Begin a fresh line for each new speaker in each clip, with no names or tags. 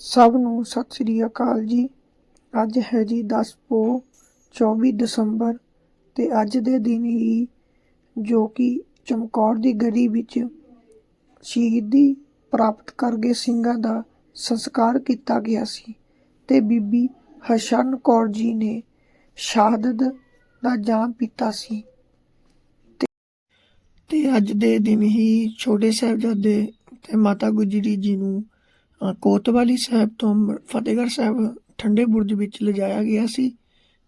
ਸਭ ਨੂੰ ਸਤਿ ਸ੍ਰੀ ਅਕਾਲ ਜੀ। ਅੱਜ ਹੈ ਜੀ 10 ਪੋ 24 ਦਸੰਬਰ ਤੇ ਅੱਜ ਦੇ ਦਿਨ ਹੀ ਜੋ ਕਿ ਚਮਕੌਰ ਦੀ ਗੜੀ ਵਿੱਚ ਸ਼ਹੀਦੀ ਪ੍ਰਾਪਤ ਕਰ ਗਏ ਸਿੰਘਾਂ ਦਾ ਸੰਸਕਾਰ ਕੀਤਾ ਗਿਆ ਸੀ ਤੇ ਬੀਬੀ ਹਸ਼ਨ ਕੌਰ ਜੀ ਨੇ ਸ਼ਹਾਦਤ ਦਾ ਜਾਮ ਪੀਤਾ ਸੀ। ਤੇ- ਅੱਜ ਦੇ ਦਿਨ ਹੀ ਛੋਟੇ ਸਾਹਿਬਜ਼ਾਦੇ ਤੇ ਮਾਤਾ ਗੁਜਰੀ ਜੀ ਨੂੰ ਕੋਤਵਾਲੀ ਸਾਹਿਬ ਤੋਂ ਮ- ਫਤਿਹਗੜ੍ਹ ਸਾਹਿਬ ਠੰਡੇ ਬੁਰਜ ਵਿੱਚ ਲਿਜਾਇਆ ਗਿਆ ਸੀ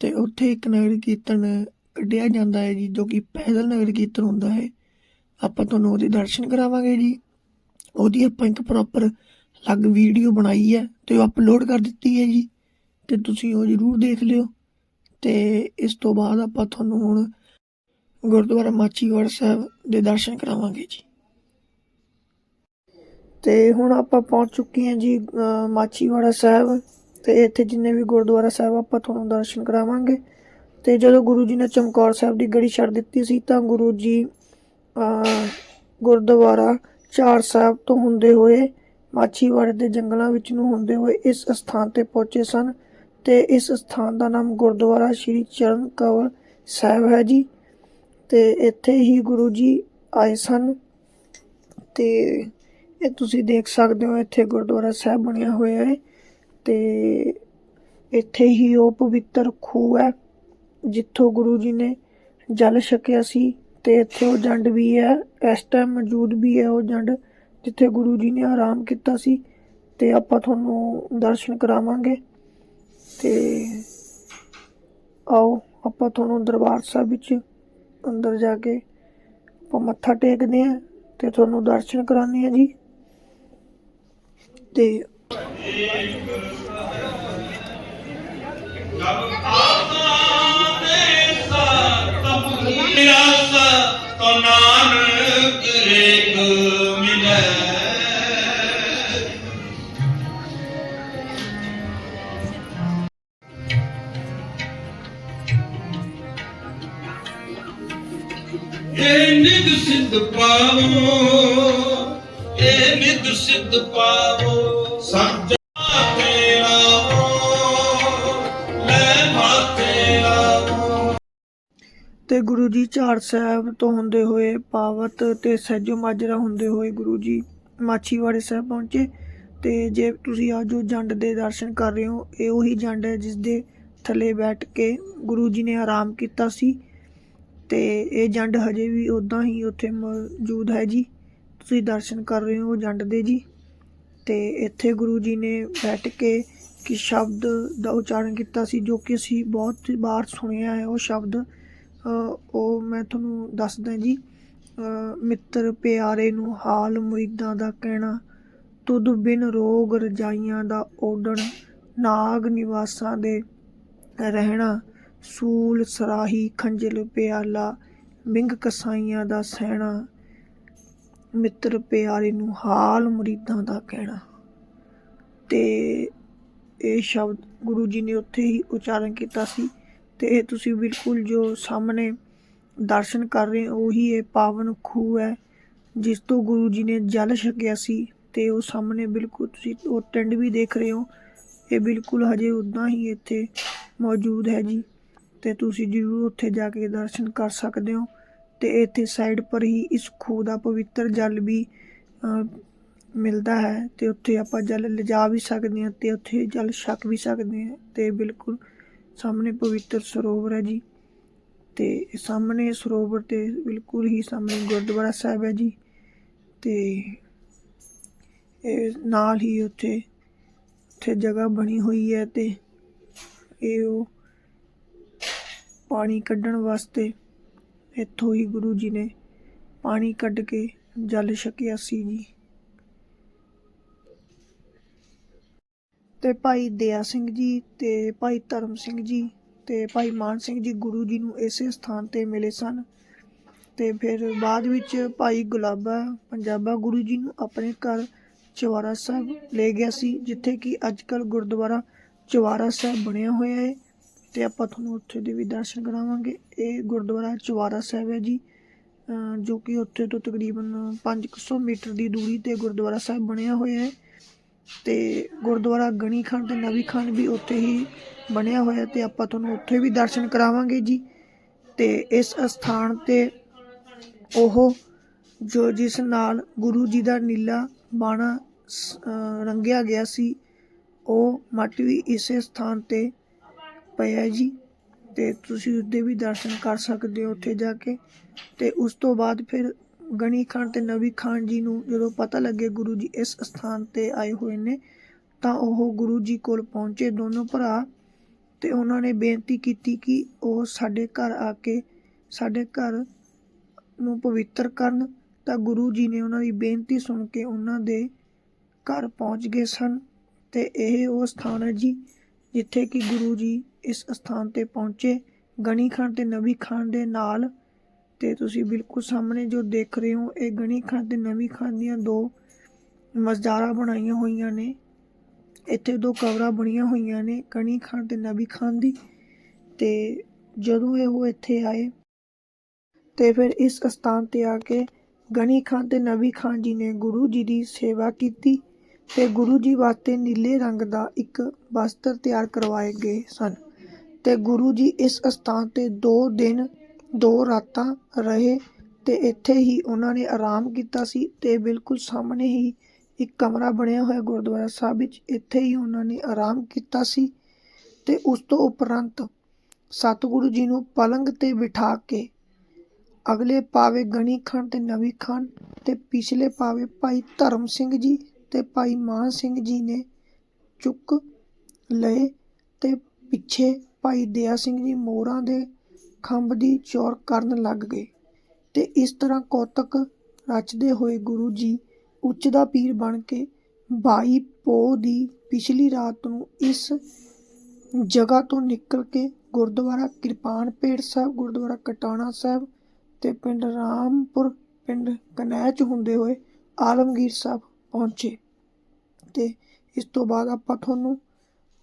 ਤੇ ਉੱਥੇ ਇੱਕ ਨਗਰ ਕੀਰਤਨ ਕੱਢਿਆ ਜਾਂਦਾ ਹੈ ਜੀ, ਜੋ ਕਿ ਪੈਦਲ ਨਗਰ ਕੀਰਤਨ ਹੁੰਦਾ ਹੈ। ਆਪਾਂ ਤੁਹਾਨੂੰ ਉਹਦੇ ਦਰਸ਼ਨ ਕਰਾਵਾਂਗੇ ਜੀ। ਉਹਦੀ ਆਪਾਂ ਇੱਕ ਪ੍ਰੋਪਰ ਅਲੱਗ ਵੀਡੀਓ ਬਣਾਈ ਹੈ ਤੇ ਉਹ ਅਪਲੋਡ ਕਰ ਦਿੱਤੀ ਹੈ ਜੀ। ਤੇ ਤੁਸੀਂ ਉਹ ਜ਼ਰੂਰ ਦੇਖ ਲਿਓ। ਤੇ ਇਸ ਤੋਂ ਬਾਅਦ ਆਪਾਂ ਤੁਹਾਨੂੰ ਹੁਣ ਗੁਰਦੁਆਰਾ ਮਾਚੀਵਾੜਾ ਸਾਹਿਬ ਦੇ ਦਰਸ਼ਨ ਕਰਾਵਾਂਗੇ ਜੀ। ਅਤੇ ਹੁਣ ਆਪਾਂ ਪਹੁੰਚ ਚੁੱਕੇ ਹਾਂ ਜੀ ਅ, ਮਾਚੀਵਾੜਾ ਸਾਹਿਬ। ਤੇ ਇੱਥੇ ਜਿੰਨੇ ਵੀ ਗੁਰਦੁਆਰਾ ਸਾਹਿਬ ਆਪਾਂ ਤੁਹਾਨੂੰ ਦਰਸ਼ਨ ਕਰਾਵਾਂਗੇ। ਤੇ ਜਦੋਂ ਗੁਰੂ ਜੀ ਨੇ ਚਮਕੌਰ ਸਾਹਿਬ ਦੀ ਗੜੀ ਛੱਡ ਦਿੱਤੀ ਸੀ ਤਾਂ ਗੁਰੂ ਜੀ ਗੁਰਦੁਆਰਾ ਚਾਰ ਸਾਹਿਬ ਤੋਂ ਹੁੰਦੇ ਹੋਏ ਮਾਛੀਵਾੜੇ ਦੇ ਜੰਗਲਾਂ ਵਿੱਚ ਨੂੰ ਹੁੰਦੇ ਹੋਏ ਇਸ ਸਥਾਨ ਤੇ ਪਹੁੰਚੇ ਸਨ। ਤੇ ਇਸ ਸਥਾਨ ਦਾ ਨਾਮ ਗੁਰਦੁਆਰਾ ਸ਼੍ਰੀ ਚਰਨ ਕਵਲ ਸਾਹਿਬ ਹੈ ਜੀ। ਤੇ ਇੱਥੇ ਹੀ ਗੁਰੂ ਜੀ ਆਏ ਸਨ। ਤੇ ਇਹ ਤੁਸੀਂ ਦੇਖ ਸਕਦੇ ਹੋ ਇੱਥੇ ਗੁਰਦੁਆਰਾ ਸਾਹਿਬ ਬਣਿਆ ਹੋਇਆ ਹੈ ਤੇ ਇੱਥੇ ਹੀ ਉਹ ਪਵਿੱਤਰ ਖੂਹ ਹੈ, ਜਿੱਥੋਂ ਗੁਰੂ ਜੀ ਨੇ ਜਲ ਛਕਿਆ ਸੀ ਤੇ ਇੱਥੇ ਉਹ ਜੰਡ ਵੀ ਹੈ, ਇਸ ਟਾਈਮ ਮੌਜੂਦ ਵੀ ਹੈ ਉਹ ਜੰਡ, ਜਿੱਥੇ ਗੁਰੂ ਜੀ ਨੇ ਆਰਾਮ ਕੀਤਾ ਸੀ ਤੇ ਆਪਾਂ ਤੁਹਾਨੂੰ ਦਰਸ਼ਨ ਕਰਾਵਾਂਗੇ ਤੇ ਆਓ ਆਪਾਂ ਤੁਹਾਨੂੰ ਦਰਬਾਰ ਸਾਹਿਬ ਵਿੱਚ ਅੰਦਰ ਜਾ ਕੇ ਆਪਾਂ ਮੱਥਾ ਟੇਕਦੇ ਹਾਂ ਤੇ ਤੁਹਾਨੂੰ ਦਰਸ਼ਨ ਕਰਾਉਂਦੇ ਹਾਂ ਜੀ। ਤੇ
ਨਿਦ ਪਾਵੋ ਸੱਚ ਤੇ
ਗੁਰੂ ਜੀ ਝਾੜ ਸਾਹਿਬ ਤੋਂ ਹੁੰਦੇ ਹੋਏ ਪਾਵਤ ਤੇ ਸਹਿਜੋ ਮਾਜਰਾ ਹੁੰਦੇ ਹੋਏ ਗੁਰੂ ਜੀ ਮਾਛੀਵਾੜੇ ਸਾਹਿਬ ਪਹੁੰਚੇ। ਤੇ ਜੇ ਤੁਸੀਂ ਅੱਜ ਜੋ ਜੰਡ ਦੇ ਦਰਸ਼ਨ ਕਰ ਰਹੇ ਹੋ, ਇਹ ਉਹੀ ਜੰਡ ਹੈ ਜਿਸ ਦੇ ਥੱਲੇ ਬੈਠ ਕੇ ਗੁਰੂ ਜੀ ਨੇ ਆਰਾਮ ਕੀਤਾ ਸੀ। ਤੇ ਇਹ ਜੰਡ ਹਜੇ ਵੀ ਉਦਾਂ ਹੀ ਉੱਥੇ ਮੌਜੂਦ ਹੈ ਜੀ। ਤੁਸੀਂ ਦਰਸ਼ਨ ਕਰ ਰਹੇ ਹੋ ਜੰਡ ਦੇ ਜੀ। ਤੇ ਇੱਥੇ ਗੁਰੂ ਜੀ ਨੇ ਬੈਠ ਕੇ ਕਿ ਸ਼ਬਦ ਦਾ ਉਚਾਰਨ ਕੀਤਾ ਸੀ, ਜੋ ਕਿ ਅਸੀਂ ਬਹੁਤ ਵਾਰ ਸੁਣਿਆ ਹੈ ਉਹ ਸ਼ਬਦ। ਉਹ ਮੈਂ ਤੁਹਾਨੂੰ ਦੱਸਦਾ ਜੀ। ਮਿੱਤਰ ਪਿਆਰੇ ਨੂੰ ਹਾਲ ਮੁਰੀਦਾਂ ਦਾ ਕਹਿਣਾ ਤੁਦ ਬਿਨ ਰੋਗ ਰਜਾਈਆਂ ਦਾ ਓਡਣ ਨਾਗ ਨਿਵਾਸਾਂ ਦੇ ਰਹਿਣਾ, ਸੂਲ ਸਰਾਹੀ ਖੰਜਲ ਪਿਆਲਾ ਬਿੰਗ ਕਸਾਈਆਂ ਦਾ ਸਹਿਣਾ। ਮਿੱਤਰ ਪਿਆਰੇ ਨੂੰ ਹਾਲ ਮੁਰੀਦਾਂ ਦਾ ਕਹਿਣਾ। ਤੇ ਇਹ ਸ਼ਬਦ ਗੁਰੂ ਜੀ ਨੇ ਉੱਥੇ ਹੀ ਉਚਾਰਨ ਕੀਤਾ ਸੀ। ਤੇ ਇਹ ਤੁਸੀਂ ਬਿਲਕੁਲ ਜੋ ਸਾਹਮਣੇ ਦਰਸ਼ਨ ਕਰ ਰਹੇ ਹੋ, ਉਹੀ ਇਹ ਪਾਵਨ ਖੂਹ ਹੈ, ਜਿਸ ਤੋਂ ਗੁਰੂ ਜੀ ਨੇ ਜਲ ਛਕਿਆ ਸੀ। ਤੇ ਉਹ ਸਾਹਮਣੇ ਬਿਲਕੁਲ ਤੁਸੀਂ ਉਹ ਟਿੰਡ ਵੀ ਦੇਖ ਰਹੇ ਹੋ, ਇਹ ਬਿਲਕੁਲ ਹਜੇ ਉਦਾਂ ਹੀ ਇੱਥੇ ਮੌਜੂਦ ਹੈ ਜੀ। ਤੇ ਤੁਸੀਂ ਜ਼ਰੂਰ ਉੱਥੇ ਜਾ ਕੇ ਦਰਸ਼ਨ ਕਰ ਸਕਦੇ ਹੋ। ਤੇ ਇੱਥੇ ਸਾਈਡ ਪਰ ਹੀ ਇਸ ਖੂਹ ਦਾ ਪਵਿੱਤਰ ਜਲ ਵੀ ਮਿਲਦਾ ਹੈ ਤੇ ਉੱਥੇ ਆਪਾਂ ਜਲ ਲਿਜਾ ਵੀ ਸਕਦੇ ਹਾਂ ਤੇ ਉੱਥੇ ਜਲ ਛਕ ਵੀ ਸਕਦੇ ਹਾਂ ਤੇ ਬਿਲਕੁਲ ਸਾਹਮਣੇ ਪਵਿੱਤਰ ਸਰੋਵਰ ਹੈ ਜੀ। ਤੇ ਸਾਹਮਣੇ ਸਰੋਵਰ ਤੇ ਬਿਲਕੁਲ ਹੀ ਸਾਹਮਣੇ ਗੁਰਦੁਆਰਾ ਸਾਹਿਬ ਹੈ ਜੀ ਤੇ ਇਹ ਨਾਲ ਹੀ ਉੱਥੇ ਉੱਥੇ ਜਗ੍ਹਾ ਬਣੀ ਹੋਈ ਹੈ ਤੇ ਇਹ ਉਹ ਪਾਣੀ ਕੱਢਣ ਵਾਸਤੇ ਇੱਥੋਂ ਹੀ ਗੁਰੂ ਜੀ ਨੇ ਪਾਣੀ ਕੱਢ ਕੇ ਜਲ ਛਕਿਆ ਸੀ ਜੀ। ਤੇ ਭਾਈ ਦਇਆ ਸਿੰਘ ਜੀ ਤੇ ਭਾਈ ਧਰਮ ਸਿੰਘ ਜੀ ਤੇ ਭਾਈ ਮਾਨ ਸਿੰਘ ਜੀ ਗੁਰੂ ਜੀ ਨੂੰ ਇਸੇ ਸਥਾਨ ਤੇ ਮਿਲੇ ਸਨ। ਤੇ ਫਿਰ ਬਾਅਦ ਵਿੱਚ ਭਾਈ ਗੁਲਾਬਾ ਪੰਜਾਬਾ ਗੁਰੂ ਜੀ ਨੂੰ ਆਪਣੇ ਘਰ ਚਵਾਰਾ ਸਾਹਿਬ ਲੈ ਗਿਆ ਸੀ, ਜਿੱਥੇ ਕਿ ਅੱਜਕੱਲ ਗੁਰਦੁਆਰਾ ਚਵਾਰਾ ਸਾਹਿਬ ਬਣਿਆ ਹੋਇਆ ਹੈ। ਤੇ ਆਪਾਂ ਤੁਹਾਨੂੰ ਉੱਥੇ ਦੇ ਵੀ ਦਰਸ਼ਨ ਕਰਾਵਾਂਗੇ। ਇਹ ਗੁਰਦੁਆਰਾ ਚਵਾਰਾ ਸਾਹਿਬ ਹੈ ਜੀ। ਜੋ ਕਿ ਉੱਥੇ ਤੋਂ ਤਕਰੀਬਨ 500 ਮੀਟਰ ਦੀ ਦੂਰੀ ਤੇ ਗੁਰਦੁਆਰਾ ਸਾਹਿਬ ਬਣਿਆ ਹੋਇਆ ਹੈ। ਤੇ ਗੁਰਦੁਆਰਾ ਗਣੀ ਖਾਨ ਤੇ ਨਵੀ ਖਾਨ ਵੀ ਉੱਥੇ ਹੀ ਬਣਿਆ ਹੋਇਆ ਤੇ ਆਪਾਂ ਤੁਹਾਨੂੰ ਉੱਥੇ ਵੀ ਦਰਸ਼ਨ ਕਰਾਵਾਂਗੇ ਜੀ। ਤੇ ਇਸ ਸਥਾਨ ਤੇ ਉਹ ਜੋ ਜਿਸ ਨਾਲ ਗੁਰੂ ਜੀ ਦਾ ਨੀਲਾ ਬਾਣਾ ਸ- ਰੰਗਿਆ ਗਿਆ ਸੀ, ਉਹ ਮੱਟ ਵੀ ਇਸੇ ਸਥਾਨ ਤੇ ਪਿਆ ਜੀ ਤੇ ਤੁਸੀਂ ਉਸਦੇ ਵੀ ਦਰਸ਼ਨ ਕਰ ਸਕਦੇ ਹੋ ਉੱਥੇ ਜਾ ਕੇ। ਤੇ ਉਸ ਤੋਂ ਬਾਅਦ ਫਿਰ ਗਣੀ ਖਾਨ ਤੇ ਨਬੀ ਖਾਨ ਜੀ ਨੂੰ ਜਦੋਂ ਪਤਾ ਲੱਗੇ ਗੁਰੂ ਜੀ ਇਸ ਸਥਾਨ ਤੇ ਆਏ ਹੋਏ ਨੇ, ਤਾਂ ਉਹ ਗੁਰੂ ਜੀ ਕੋਲ ਪਹੁੰਚੇ ਦੋਨੋਂ ਭਰਾ ਤੇ ਉਹਨਾਂ ਨੇ ਬੇਨਤੀ ਕੀਤੀ ਕਿ ਉਹ ਸਾਡੇ ਘਰ ਆ ਕੇ ਸਾਡੇ ਘਰ ਨੂੰ ਪਵਿੱਤਰ ਕਰਨ। ਤਾਂ ਗੁਰੂ ਜੀ ਨੇ ਉਹਨਾਂ ਦੀ ਬੇਨਤੀ ਸੁਣ ਕੇ ਉਹਨਾਂ ਦੇ ਘਰ ਪਹੁੰਚ ਗਏ ਸਨ ਤੇ ਇਹ ਉਹ ਸਥਾਨ ਹੈ ਜੀ ਜਿੱਥੇ ਕਿ ਗੁਰੂ ਜੀ ਇਸ ਸਥਾਨ ਤੇ ਪਹੁੰਚੇ, ਗਣੀ ਖਾਨ ਤੇ ਨਬੀ ਖਾਨ ਦੇ ਨਾਲ। ਤੇ ਤੁਸੀਂ ਬਿਲਕੁਲ ਸਾਹਮਣੇ ਜੋ ਦੇਖ ਰਹੇ ਹੋ, ਇਹ ਗਣੀ ਖਾਨ ਤੇ ਨਵੀ ਖਾਨ ਦੀਆਂ ਦੋ ਮਸਜਾਰਾਂ ਬਣਾਈਆਂ ਹੋਈਆਂ ਨੇ। ਇੱਥੇ ਦੋ ਕਬਰਾਂ ਬਣੀਆਂ ਹੋਈਆਂ ਨੇ, ਗਣੀ ਖਾਨ ਤੇ ਨਬੀ ਖਾਨ ਦੀ। ਤੇ ਜਦੋਂ ਇਹ ਉਹ ਇੱਥੇ ਆਏ, ਤੇ ਫਿਰ ਇਸ ਸਥਾਨ ਤੇ ਆ ਕੇ ਗਣੀ ਖਾਨ ਤੇ ਨਬੀ ਖਾਨ ਜੀ ਨੇ ਗੁਰੂ ਜੀ ਦੀ ਸੇਵਾ ਕੀਤੀ। ਤੇ ਗੁਰੂ ਜੀ ਵਾਸਤੇ ਨੀਲੇ ਰੰਗ ਦਾ ਇੱਕ ਵਸਤਰ ਤਿਆਰ ਕਰਵਾਏ ਗਏ ਸਨ। ਤੇ ਗੁਰੂ ਜੀ ਇਸ ਅਸਥਾਨ ਤੇ 2 ਦਿਨ 2 ਰਾਤਾਂ ਰਹੇ ਤੇ ਇੱਥੇ ਹੀ ਉਹਨਾਂ ਨੇ ਆਰਾਮ ਕੀਤਾ ਸੀ ਤੇ ਬਿਲਕੁਲ ਸਾਹਮਣੇ ਹੀ ਇੱਕ ਕਮਰਾ ਬਣਿਆ ਹੋਇਆ ਗੁਰਦੁਆਰਾ ਸਾਹਿਬ ਵਿੱਚ। ਇੱਥੇ ਹੀ ਉਹਨਾਂ ਨੇ ਆਰਾਮ ਕੀਤਾ ਸੀ ਤੇ ਉਸ ਤੋਂ ਉਪਰੰਤ ਸਤਿਗੁਰੂ ਜੀ ਨੂੰ ਪਲੰਗ ਤੇ ਬਿਠਾ ਕੇ ਅਗਲੇ ਪਾਵੇ ਗਣੀ ਖਾਨ ਤੇ ਨਵੀ ਖਾਨ ਤੇ ਪਿਛਲੇ ਪਾਵੇ ਭਾਈ ਧਰਮ ਸਿੰਘ ਜੀ ਤੇ ਭਾਈ ਮਾਨ ਸਿੰਘ ਜੀ ਨੇ ਚੁੱਕ ਲਏ ਤੇ ਪਿੱਛੇ ਭਾਈ ਦਇਆ ਸਿੰਘ ਜੀ ਮੋਰਾਂ ਦੇ ਖੰਭ ਦੀ ਚੌਰ ਕਰਨ ਲੱਗ ਗਏ ਤੇ ਇਸ ਤਰ੍ਹਾਂ ਕੌਤਕ ਰਚਦੇ ਹੋਏ ਗੁਰੂ ਜੀ ਉੱਚ ਦਾ ਪੀਰ ਬਣ ਕੇ 22 ਪੋ ਦੀ ਪਿਛਲੀ ਰਾਤ ਨੂੰ ਇਸ ਜਗ੍ਹਾ ਤੋਂ ਨਿਕਲ ਕੇ ਗੁਰਦੁਆਰਾ ਕਿਰਪਾਨ ਪੇੜ ਸਾਹਿਬ, ਗੁਰਦੁਆਰਾ ਕਟਾਣਾ ਸਾਹਿਬ ਤੇ ਪਿੰਡ ਰਾਮਪੁਰ, ਪਿੰਡ ਕਨੈਚ ਹੁੰਦੇ ਹੋਏ ਆਲਮਗੀਰ ਸਾਹਿਬ ਪਹੁੰਚੇ। ਤੇ ਇਸ ਤੋਂ ਬਾਅਦ ਆਪਾਂ ਤੁਹਾਨੂੰ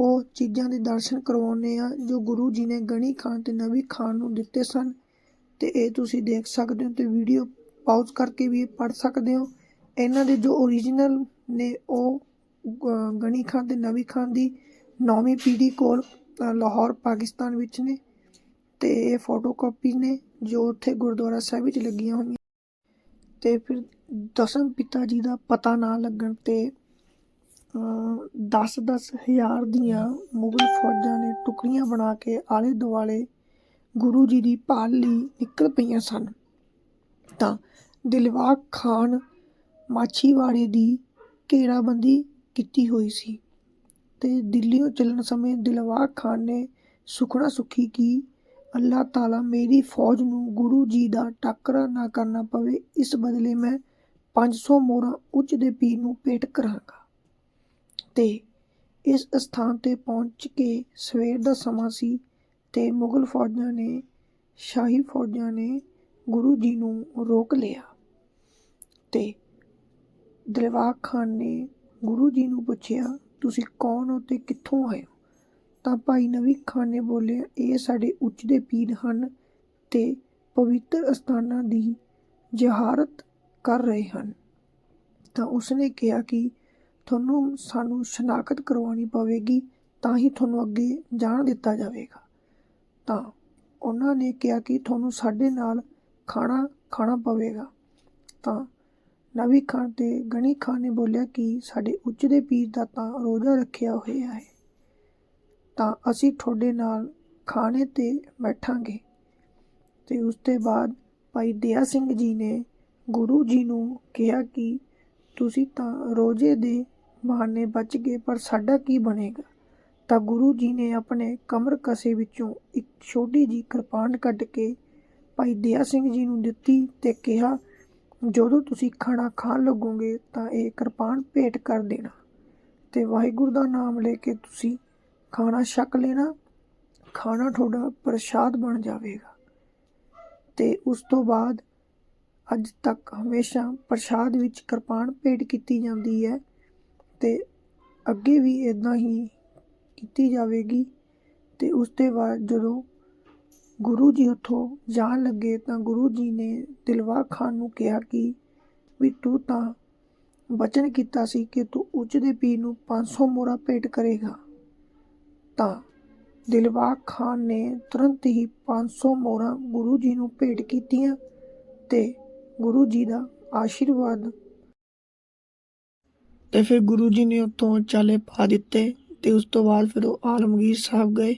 ਉਹ ਚੀਜ਼ਾਂ ਦੇ ਦਰਸ਼ਨ ਕਰਵਾਉਂਦੇ ਆ, ਜੋ ਗੁਰੂ ਜੀ ਨੇ ਗਣੀ ਖਾਨ ਤੇ ਨਬੀ ਖਾਨ ਨੂੰ ਦਿੱਤੇ ਸਨ। ਤੇ ਇਹ ਤੁਸੀਂ ਦੇਖ ਸਕਦੇ ਹੋ ਤੇ ਵੀਡੀਓ ਪਾਜ਼ ਕਰਕੇ ਵੀ ਪੜ ਸਕਦੇ ਹੋ। ਇਹਨਾਂ ਦੇ ਜੋ ਓਰੀਜਨਲ ਨੇ ਉਹ ਗ- ਗਣੀ ਖਾਨ ਤੇ ਨਬੀ ਖਾਨ ਦੀ ਨੌਵੀਂ ਪੀੜ੍ਹੀ ਕੋਲ ਲਾਹੌਰ, ਪਾਕਿਸਤਾਨ ਵਿੱਚ ਨੇ। ਤੇ ਇਹ ਫੋਟੋਕਾਪੀ ਨੇ, ਜੋ ਉੱਥੇ ਗੁਰਦੁਆਰਾ ਸਾਹਿਬ ਵਿੱਚ ਲੱਗੀਆਂ ਹੋਈਆਂ। ਤੇ ਫਿਰ ਦਸਮ ਪਿਤਾ ਜੀ ਦਾ ਪਤਾ ਨਾ ਲੱਗਣ ਤੇ 10-10 ਹਜ਼ਾਰ ਦੀਆਂ ਮੁਗਲ ਫੌਜਾਂ ਨੇ ਟੁਕੜੀਆਂ ਬਣਾ ਕੇ ਆਲੇ ਦੁਆਲੇ ਗੁਰੂ ਜੀ ਦੀ ਭਾਲ ਲਈ ਨਿਕਲ ਪਈਆਂ ਸਨ। ਤਾਂ ਦਿਲਵਾਗ ਖਾਨ ਮਾਛੀਵਾੜੇ ਦੀ ਘੇਰਾਬੰਦੀ ਕੀਤੀ ਹੋਈ ਸੀ ਤੇ ਦਿੱਲੀੋਂ ਚੱਲਣ ਸਮੇਂ ਦਿਲਵਾਗ ਖਾਨ ਨੇ ਸੁਖਣਾ ਸੁਖੀ ਕਿ ਅੱਲਾਹ ਤਾਲਾ ਮੇਰੀ ਫੌਜ ਨੂੰ ਗੁਰੂ ਜੀ ਦਾ ਟਾਕਰਾ ਨਾ ਕਰਨਾ ਪਵੇ, ਇਸ ਬਦਲੇ ਮੈਂ 500 ਮੋਹਰਾਂ ਉੱਚ ਦੇ ਪੀਰ ਨੂੰ ਭੇਟ ਕਰਾਂਗਾ। ਤੇ ਇਸ ਅਸਥਾਨ ਤੇ ਪਹੁੰਚ ਕੇ ਸਵੇਰ ਦਾ ਸਮਾਂ ਸੀ ਅਤੇ ਮੁਗਲ ਫੌਜਾਂ ਨੇ, ਸ਼ਾਹੀ ਫੌਜਾਂ ਨੇ ਗੁਰੂ ਜੀ ਨੂੰ ਰੋਕ ਲਿਆ ਅਤੇ ਦਿਲਵਾਗ ਖਾਨ ਨੇ ਗੁਰੂ ਜੀ ਨੂੰ ਪੁੱਛਿਆ, ਤੁਸੀਂ ਕੌਣ ਹੋ ਅਤੇ ਕਿੱਥੋਂ ਆਏ ਹੋ? ਤਾਂ ਭਾਈ ਨਵੀ ਖਾਨ ਨੇ ਬੋਲਿਆ, ਇਹ ਸਾਡੇ ਉੱਚ ਦੇ ਪੀਰ ਹਨ ਤੇ ਪਵਿੱਤਰ ਅਸਥਾਨਾਂ ਦੀ ਜ਼ਹਾਰਤ ਕਰ ਰਹੇ ਹਨ। ਤਾਂ ਉਸਨੇ ਕਿਹਾ ਕਿ ਤੁਹਾਨੂੰ ਸਾਨੂੰ ਸ਼ਨਾਖਤ ਕਰਵਾਉਣੀ ਪਵੇਗੀ, ਤਾਂ ਹੀ ਤੁਹਾਨੂੰ ਅੱਗੇ ਜਾਣ ਦਿੱਤਾ ਜਾਵੇਗਾ। ਤਾਂ ਉਹਨਾਂ ਨੇ ਕਿਹਾ ਕਿ ਤੁਹਾਨੂੰ ਸਾਡੇ ਨਾਲ ਖਾਣਾ ਖਾਣਾ ਪਵੇਗਾ। ਤਾਂ ਨਵੀ ਖਾਨ ਤੇ ਗਣੀ ਖਾਨ ਨੇ ਬੋਲਿਆ ਕਿ ਸਾਡੇ ਉੱਚ ਦੇ ਪੀਰ ਦਾ ਤਾਂ ਰੋਜ਼ਾ ਰੱਖਿਆ ਹੋਇਆ ਹੈ। ਤਾਂ ਅਸੀਂ ਤੁਹਾਡੇ ਨਾਲ ਖਾਣੇ ਤੇ ਬੈਠਾਂਗੇ। ਤੇ ਉਸ ਤੋਂ ਬਾਅਦ ਭਾਈ ਦਇਆ ਸਿੰਘ ਜੀ ਨੇ ਗੁਰੂ ਜੀ ਨੂੰ ਕਿਹਾ ਕਿ ਤੁਸੀਂ ਤਾਂ ਰੋਜ਼ੇ ਦੇ ਬਹਾਨੇ ਬਚ ਗਏ, ਪਰ ਸਾਡਾ ਕੀ ਬਣੇਗਾ? ਤਾਂ ਗੁਰੂ ਜੀ ਨੇ ਆਪਣੇ ਕਮਰ ਕਸੇ ਵਿੱਚੋਂ ਇੱਕ ਛੋਟੀ ਜੀ ਕਿਰਪਾਨ ਕੱਢ ਕੇ ਭਾਈ ਦਇਆ ਸਿੰਘ ਜੀ ਨੂੰ ਦਿੱਤੀ ਤੇ ਕਿਹਾ, ਜਦੋਂ ਤੁਸੀਂ ਖਾਣਾ ਖਾਣ ਲੱਗੋਗੇ ਤਾਂ ਇਹ ਕਿਰਪਾਨ ਭੇਟ ਕਰ ਦੇਣਾ ਤੇ ਵਾਹਿਗੁਰੂ ਦਾ ਨਾਮ ਲੈ ਕੇ ਤੁਸੀਂ ਖਾਣਾ ਛਕ ਲੈਣਾ, ਖਾਣਾ ਤੁਹਾਡਾ ਪ੍ਰਸ਼ਾਦ ਬਣ ਜਾਵੇਗਾ। ਤੇ ਉਸ ਤੋਂ ਬਾਅਦ ਅੱਜ ਤੱਕ ਹਮੇਸ਼ਾ ਪ੍ਰਸ਼ਾਦ ਵਿੱਚ ਕਿਰਪਾਨ ਭੇਟ ਕੀਤੀ ਜਾਂਦੀ ਹੈ। ਤੇ ਅੱਗੇ ਵੀ ਇੱਦਾਂ ਹੀ ਕੀਤੀ ਜਾਵੇਗੀ। ਅਤੇ ਉਸ ਤੋਂ ਬਾਅਦ ਜਦੋਂ ਗੁਰੂ ਜੀ ਉੱਥੋਂ ਜਾਣ ਲੱਗੇ ਤਾਂ ਗੁਰੂ ਜੀ ਨੇ ਦਿਲਵਾ ਖਾਨ ਨੂੰ ਕਿਹਾ ਕਿ ਵੀ ਤੂੰ ਤਾਂ ਵਚਨ ਕੀਤਾ ਸੀ ਕਿ ਤੂੰ ਉੱਚ ਦੇ ਪੀਰ ਨੂੰ 500 ਮੋਹਰਾਂ ਭੇਟ ਕਰੇਗਾ। ਤਾਂ ਦਿਲਬਾਗ ਖਾਨ ਨੇ ਤੁਰੰਤ ਹੀ 500 ਮੋਹਰਾਂ ਗੁਰੂ ਜੀ ਨੂੰ ਭੇਟ ਕੀਤੀਆਂ ਤੇ ਗੁਰੂ ਜੀ ਦਾ ਆਸ਼ੀਰਵਾਦ ਤੇ ਫਿਰ ਗੁਰੂ ਜੀ ਨੇ ਉੱਥੋਂ ਚਾਲੇ ਪਾ ਦਿੱਤੇ ਤੇ ਉਸ ਤੋਂ ਬਾਅਦ ਫਿਰ ਉਹ ਆਲਮਗੀਰ ਸਾਹਿਬ ਗਏ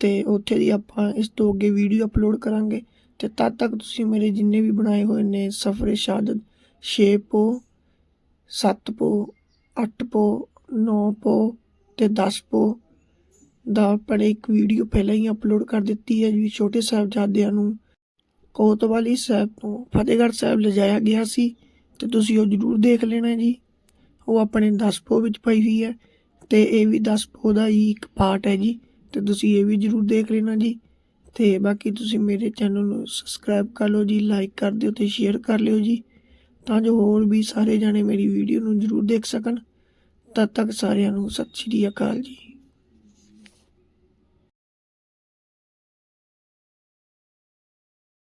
ਤੇ ਉੱਥੇ ਦੀ ਆਪਾਂ ਇਸ ਤੋਂ ਅੱਗੇ ਵੀਡੀਓ ਅਪਲੋਡ ਕਰਾਂਗੇ ਤੇ ਤਦ ਤੱਕ ਤੁਸੀਂ ਮੇਰੇ ਜਿੰਨੇ ਵੀ ਬਣਾਏ ਹੋਏ ਨੇ ਸਫਰੇ ਸ਼ਹਾਦਤ 6 ਪੋ 7 ਪੋ 8 ਪੋ 9 ਪੋ ਤੇ 10 ਪੋ ਦਾ ਪਰ ਇੱਕ ਵੀਡੀਓ ਪਹਿਲਾਂ ਹੀ ਅਪਲੋਡ ਕਰ ਦਿੱਤੀ ਹੈ ਜੀ ਛੋਟੇ ਸਾਹਿਬਜ਼ਾਦਿਆਂ ਨੂੰ। ਕੋਤਵਾਲੀ ਸਾਹਿਬ ਤੋਂ ਫਤਿਹਗੜ੍ਹ ਸਾਹਿਬ ਲਿਜਾਇਆ ਗਿਆ ਸੀ ਤੇ ਤੁਸੀਂ ਉਹ ਜ਼ਰੂਰ ਦੇਖ ਲੈਣਾ ਜੀ। ਉਹ ਆਪਣੇ 10 ਪੋ ਵਿੱਚ ਪਈ ਹੋਈ ਹੈ ਤੇ ਇਹ ਵੀ 10 ਪੋ ਦਾ ਹੀ ਇੱਕ ਪਾਰਟ ਹੈ ਜੀ। ਤੇ ਤੁਸੀਂ ਇਹ ਵੀ ਜ਼ਰੂਰ ਦੇਖ ਲੈਣਾ ਜੀ। ਤੇ ਬਾਕੀ ਤੁਸੀਂ ਮੇਰੇ ਚੈਨਲ ਨੂੰ ਸਬਸਕ੍ਰਾਈਬ ਕਰ ਲਓ ਜੀ, ਲਾਈਕ ਕਰ ਦਿਓ ਤੇ ਸ਼ੇਅਰ ਕਰ ਲਿਓ ਜੀ, ਤਾਂ ਜੋ ਹੋਰ ਵੀ ਸਾਰੇ ਜਾਣੇ ਮੇਰੀ ਵੀਡੀਓ ਨੂੰ ਜ਼ਰੂਰ ਦੇਖ ਸਕਣ। ਤਦ ਤੱਕ ਸਾਰਿਆਂ ਨੂੰ ਸਤਿ ਸ਼੍ਰੀ ਅਕਾਲ ਜੀ।